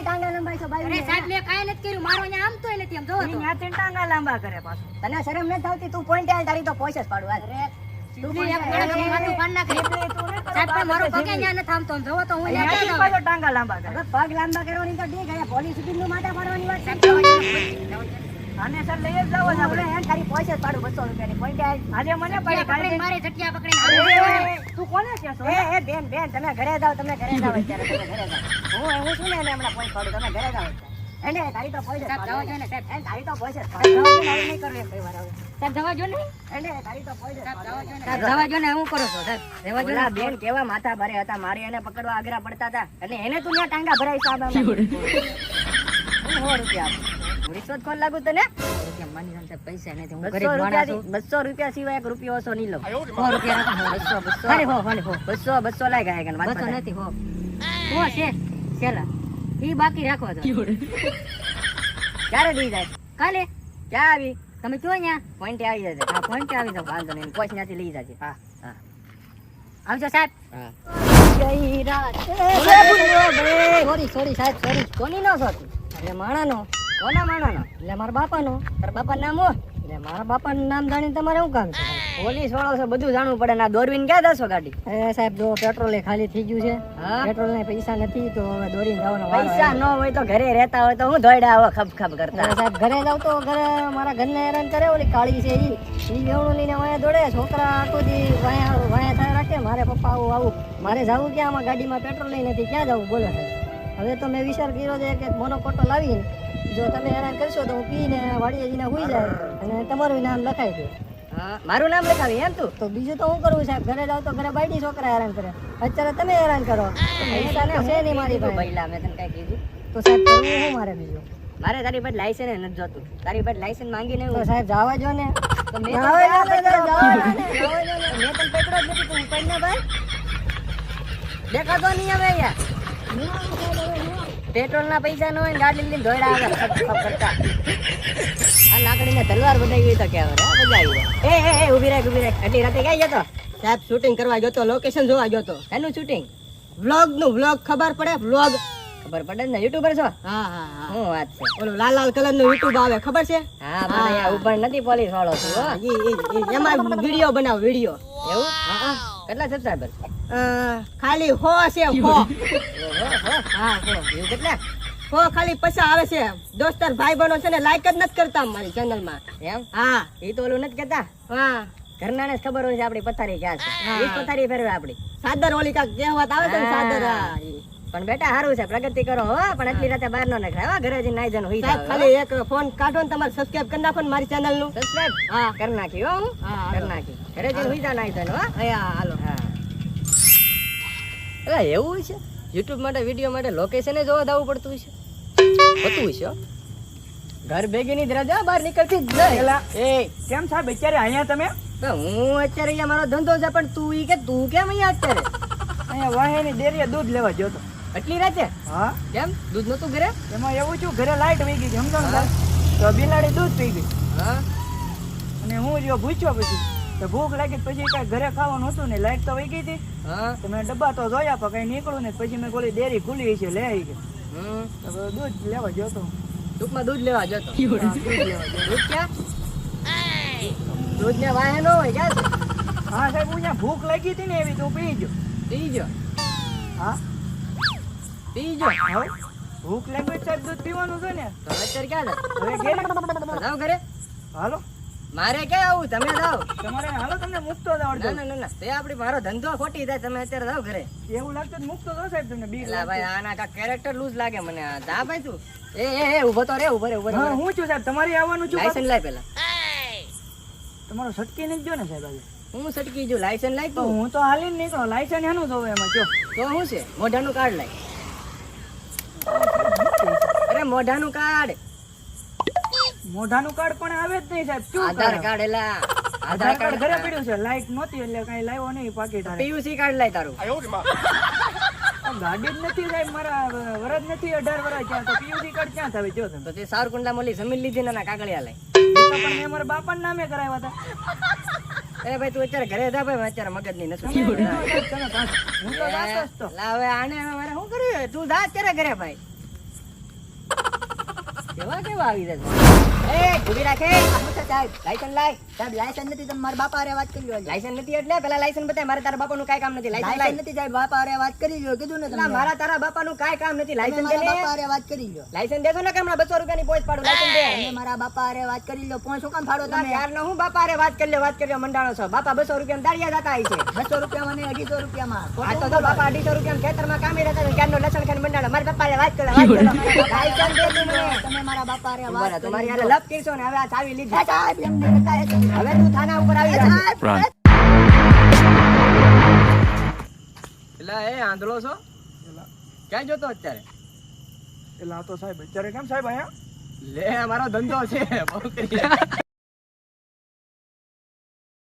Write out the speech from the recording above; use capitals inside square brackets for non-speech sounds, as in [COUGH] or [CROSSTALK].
ટાંગા લંબાઈ છો બાઈ સાહેબ મેં કાંઈ નથી કર્યું આમ તોય નથી આમ ને કરે પાછું તને શરમ નથી આવતી તું પોઈન્ટ તારી તો પોઈસ જ પાડું તું પણ પાડ નાખે. સાહેબ પણ મારો પગે ન્યા નથી આમતો આમ તો હું ન્યા ન્યાથી પાછો ટાંગા લાંબા કરે. પગ લાંબા કરવાની તો ઠીક પોલીસ પાડવાની વાત આને સર લઈ જ જાવ આપણે. હેન તારી પોઈસ પાડું બસો રૂપિયાની પોઈન્ટ આલ. આજે મને પડી મારે પકડીને તું કોને એ એ બેન બેન તમે ઘરે જાવ તમે ઘરે જાવ અત્યારે તમે ઘરે હું હું છું ને હમણાં પોઈન્ટ પાડું તમે ઘરે જાઓ એને તારી તો પોઈન્ટ જ પાડો ને સાહેબ. એને તારી તો પોઈન્ટ જ નહીં કરું એક કઈ વાર સાહેબ જવા જો ને. એને તારી તો પોઈન્ટ જ પાડો સાહેબ જવા જો ને હું કરું છું સાહેબ. જવા જો ને. બેન કેવા માથા ભરે હતા. મારે એને પકડવા આગરા પડતા હતા. અને એને તું ત્યાં ટાંગા ભરાઈ સાહેબ સો રૂપિયા. રિશ્વત કોણ લાગુ તને? પૈસા નથી. હું ગરીબ માણસ છું. બસો રૂપિયા સિવાય એક રૂપિયો ઓછો નહીં લઉં. સો રૂપિયા બસો બસો. બસો બસો લાગ ગયા બસો નથી હો. હો છે. છેલ્લા. ઈ બાકી રાખો તો ક્યારે દી જાય? કાલે? ક્યાં આવી? તમે કયો ન્યા? પોઈન્ટે આવી જશે હા પોઈન્ટે આવી જાવ વાંધો નહીં. કોઈ ત્યાંથી લઈ જજે. હા હા. આવજો સાહેબ. જય રાત સોરી સોરી સાહેબ. સોરી કોની નો સોરી એટલે માણાનો. કોના માણાનો? એટલે મારા બાપાનો. તારા બાપા નામ હો એટલે મારા બાપાનું નામ જાણીને તમારે શું કામ છે? પોલીસ વાળો છે બધું જાણવું પડે ના દોરવીને ક્યાં જશો ગાડી? એ સાહેબ જો પેટ્રોલ ખાલી થઈ ગયું છે. પેટ્રોલ ને પૈસા નથી તો હવે દોરીને જવાનો પૈસા ન હોય તો ઘરે રહેતા હોય તો હું દોડ્યા આવો ખબ ખબ કરતા? સાહેબ ઘરે જાવ તો ઘરે મારા ઘરને હેરાન કરે ઓલી કાળી છે ઈ. ઈ વેવણું લઈને વાયા દોડે છોકરા આખો દી વાયા વાયા થાય રાખે મારે પપ્પા આવું આવું. મારે જવું ક્યાં? આમાં ગાડીમાં પેટ્રોલ લઈ નથી ક્યાં જવું? બોલો સાહેબ. હવે તો મેં વિચાર કર્યો છે કે મોનો કોટો લાવીને જો તમે હેરાન કરશો તો હું પીને વાડીએ જઈને હુઈ જાય અને તમારું નામ લખાઈ દે. મારું નામ લખાવી એમ તું? તો બીજું તો હું કરું સાહેબ ઘરે જાવ તો ઘરે બાઈડી છોકરા હેરાન કરે. અત્યારે તમે હેરાન કરો. પૈસા છે નહીં મારી તો પહેલા મેં તને કઈ કીધું. તો સાહેબ કરવું હું મારે બીજું? મારે તારી પાસે લાયસન્સ નથી જોતું. તારી પાસે લાયસન્સ માંગીને તો સાહેબ જવા જો ને. મેં તને પકડ્યો જ નથી તું ભાઈ? દેખાતો નહીં હવે અહીંયા. પેટ્રોલ ના પૈસા ન હોય ગાડી લઈને દોડા આવે ખપ કરતા આ લાકડીને તલવાર બનાવી હોય તો કે મજા આવી એ એ એ ઊભી રાખ ઊભી રાખ. એટલી રાતે ક્યાં ગયો સાહેબ શૂટિંગ કરવા ગયો તો લોકેશન જોવા ગયો હતો એનું શૂટિંગ વ્લોગનું વ્લોગ ખબર પડે? વ્લોગ ખબર પડે ને યુટ્યુબર છો? હા હા હા. શું વાત છે? ઓલું લાલ લાલ કલરનું યુટ્યુબ આવે ખબર છે? હા પણ અહીંયા ઉપર નથી પોલીસ વાળો છું હો. એમાં વીડિયો બનાવ વીડિયો એવું? કેટલા સબસ્ક્રાઈબર ખાલી હો છે હો. હા એવું કેટલા હો ખાલી પૈસા આવે છે. દોસ્તર ભાઈ બનો છે ને લાઈક જ નથી કરતા મારી ચેનલમાં. એમ? હા. એ તો ઓલું નથી કેતા હા. ઘરના ને ખબર હોય છે આપણી પથારી ક્યાં છે. એ પથારી ફેરવે આપણી. સાદર ઓલી કાક કહેવત આવે છે ને સાદર. પણ બેટા સારું છે પ્રગતિ કરો હો. પણ એટલી રાતે બહાર નો નખાય હો. ઘરે જઈને નાઈ જન હોય ખાલી એક ફોન કાઢો ને તમારે સબસ્ક્રાઇબ કરી નાખો ને મારી ચેનલનું. સબસ્ક્રાઇબ હા. કરી નાખી હો. હા, કરી નાખી. ઘરે જઈને હોય જા નાઈ જન હો. હાલો. અરે એવું છે? યુટ્યુબ માટે વીડિયો માટે લોકેશન જોવા દાવું પડતું છે હોતું છે ઘર ભેગીની જ રજા બહાર નીકળતી જ નહીં. એલા એ કેમ સાહેબ અત્યારે અહીંયા તમે? હું અત્યારે અહીંયા મારો ધંધો છે પણ તું ઈ કે તું કેમ અહીંયા અત્યારે? અહીંયા વાહેની ડેરીએ દૂધ લેવા ગયો તો. એટલી રાતે? હા. કેમ? દૂધ નતું ઘરે? એમાં એવું છું ઘરે લાઈટ વહી ગઈ સમજો ને તો બિલાડી દૂધ પી ગઈ. હા. અને હું જો ભૂચ્યો પછી. તો ભૂખ લાગી પછી કઈ ઘરે ખાવાનું હતું ને લાઈટ તો વહી ગઈ હતી. તો મેં ડબ્બા તો જોયા પણ કઈ નીકળું ને પછી મેં ગોળી ડેરી ખુલી છે લે આવી ગઈ. દૂધ લેવા જતો ટૂંકમાં દૂધ લેવા જતો હા, દૂધ ક્યાં દૂધ ને વાહે નો હોય ક્યાં હા સાહેબ હું ત્યાં ભૂખ લાગી હતી ને એવી તો પી પીજો પી જો હા? પી જો હવે ભૂખ લાગી સાહેબ દૂધ પીવાનું છે ને? અત્યારે ક્યાં હવે ઘેરે. ઘરે. હાલો. મારે ક્યાં આવું? તમે જાઓ. તમારે હાલો તમને મૂકતો જ ના આવડતો. ના ના ના તે આપડી મારો ધંધો ખોટી જાય તમે અત્યારે જાઓ ઘરે. એવું લાગતું મૂકતો તો સાહેબ તમને બીક લા ભાઈ આના કા કેરેક્ટર લૂઝ લાગે મને. આ જા ભાઈ તું. એ એ એ ઊભો તો રે ઊભો રે ઊભો રે હા છું સાહેબ તમારે આવવાનું છું લાયસન્સ લાય પેલા. તમારો સટકી નહીં જો ને સાહેબ આજે? હું સટકી જો લાયસન્સ લાય તો. તું હું તો હાલીને નીકળો લાયસન્સ એનું જોવે એમાં જો. તો શું છે? મોઢાનું કાર્ડ લાય. અરે મોઢાનું કાર્ડ મોઢાનું કાર્ડ પણ આવે જ નહીં સાહેબ. શું આધાર કાર્ડ એલા આધાર કાર્ડ ઘરે પડ્યું છે. લાઈટ નહોતી એટલે કઈ લાવ્યો નહીં પાકીટ. પીયુસી કાર્ડ લાય તારું. ગાડી જ નથી સાહેબ મારા વરજ નથી અઢાર વરસ ક્યાં તો પીયુસી કાર્ડ ક્યાં થાય જો તમે. તો તે સાવરકુંડલા મોલી જમીન લીધી ને કાગળિયા લઈ. પણ મેં મારા બાપા નામે કરાવ્યા હતા. અરે ભાઈ તું અત્યારે ઘરે હતા ભાઈ અત્યારે મગજની નથી હું તો લાવે જ તો. લા આને મારે શું કર્યું તું જા અત્યારે ઘરે ભાઈ. કેવા કેવા આવી જશે એ ઊભી રાખે લાયસન્સ લાય. સાહેબ લાયસન્સ નથી તમે મારા બાપા અરે વાત કરી લો લાયસન્સ નથી એટલે? પેલા લાયસન્સ બતાય. મારા તારા બાપાનું કાંઈ કામ નથી. લાયસન્સ લાયસન્સ લાય. નથી સાહેબ બાપા અરે વાત કરી લો કીધું ને તમે મારા તારા બાપાનું કાંઈ કામ નથી. તમે લાયસન્સ દે બાપા અરે વાત કરી લો લાયસન્સ દેશો ને કે હમણાં બસો રૂપિયાની પોચ પાડું? લાયસન્સ દે. મારા બાપા અરે વાત કરી લો પોણ શું કામ ફાડો તમે? યાર યારનો હું બાપા અરે વાત કરી લે વાત કરી લે મંડાણો છો. બાપા બસો રૂપિયા દાડિયા જતા આવી છે. બસો રૂપિયા મને અઢીસો રૂપિયામાં. આ તો બાપા અઢીસો રૂપિયા ખેતરમાં કામે રહેતા ક્યારનો લસણ ખાન મંડાણો? મારા બાપા વાત કરો [LAUGHS] વાત કરો લાયસન્સ દે તમે મારા બાપા હારે વાત તમારી હારે લપ કરશો ને હવે આ ચાવી લીધી. સાહેબ એમ નહીં કરાય છે. હવે તું થાના ઉપર આવી જા. સાહેબ, એટલે એ આંધળો છો? ક્યાં જોતો અત્યારે? એટલે આ તો સાહેબ અત્યારે કેમ સાહેબ અહીંયા? લે મારો ધંધો છે બહુ